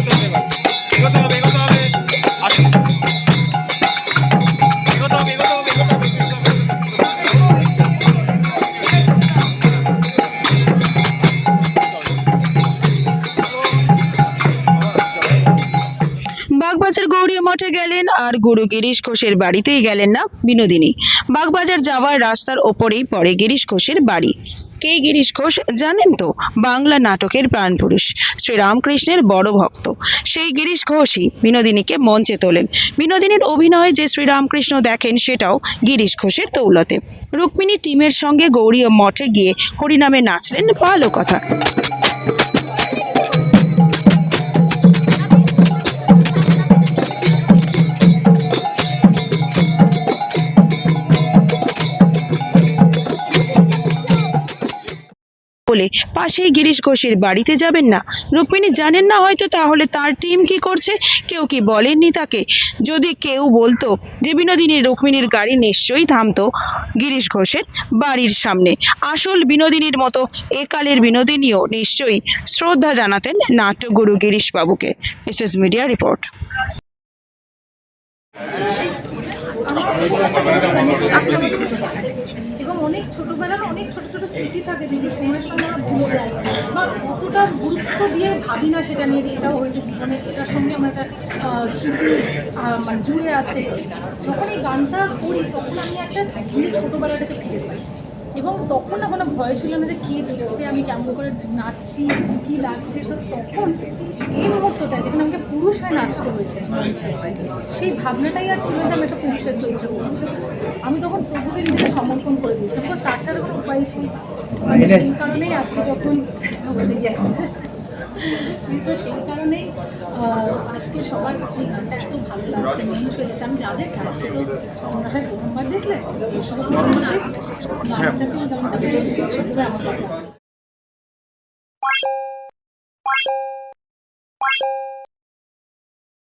এগোতে হবে মঠে গেলেন আর গুরু গিরিশ ঘোষের বাড়িতেই গেলেন না বিনোদিনী। বাগবাজার যাওয়ার রাস্তার ওপরেই পড়ে গিরিশ ঘোষের বাড়ি। কে গিরিশ ঘোষ জানেন তো? বাংলা নাটকের প্রাণপুরুষ। শ্রীরামকৃষ্ণের বড় ভক্ত। সেই গিরিশ ঘোষই বিনোদিনীকে মঞ্চে তোলেন। বিনোদিনীর অভিনয়ে যে শ্রীরামকৃষ্ণ দেখেন, সেটাও গিরিশ ঘোষের দৌলতে রুক্মিণী টিমের সঙ্গে গৌরী মঠে গিয়ে হরিনামে নাচলেন ভালো কথা বলে, পাশেই গিরিশ ঘোষের বাড়িতে যাবেন না? রুক্মিণী, জানেন না হয়তো তাহলে তার টিম কি করছে? কেউ কি বলেননি তাকে? যদি কেউ বলতো যে বিনোদিনীর রুক্মিণীর গাড়ি নিশ্চয়ই থামতো গিরিশ ঘোষের বাড়ির সামনে। আসল বিনোদিনীর মতো একালের বিনোদিনীও নিশ্চয়ই শ্রদ্ধা জানাতেন নাট্যগুরু গিরিশ বাবুকে এস মিডিয়া রিপোর্ট। এবং অনেক ছোটবেলার অনেক ছোট ছোট স্মৃতি থাকে যেগুলো সময়ের সঙ্গে আমরা ভুলে যাই। বা অতটা গুরুত্ব দিয়ে ভাবি না সেটা নিয়ে যে এটাও হয়েছে জীবনে, এটার সঙ্গে আমার একটা স্মৃতি মানে জুড়ে আছে। যখন এই গানটা করি, তখন আমি একটা ছোটবেলাটাকে ফিরে যাই এবং তখন না কোনো ভয় ছিল না যে কে দেখছে আমি কেমন করে নাচছি কী লাগছে। তো তখন এই মুহূর্তটা যেখানে আমাকে পুরুষ হয়ে নাচতে হয়েছে সেই ভাবনাটাই আর ছিল যে আমি একটা পুরুষের চরিত্র করছি। আমি তখন প্রভুকে নিজেকে সমর্পণ করে দিয়েছিলাম। বিকজ তাছাড়া কোনো উপায় ছিল মানে সেই কারণেই আজকে যখন হচ্ছে গ্যাস তো সেই কারণেই আহ, আজকে সবার এই গানটা এত ভালো লাগছে মানুষ হয়ে আমি যাদের আজকে তো তোমরা সবাই প্রথমবার দেখলে কাছে গানটা পেয়েছে আমার কাছে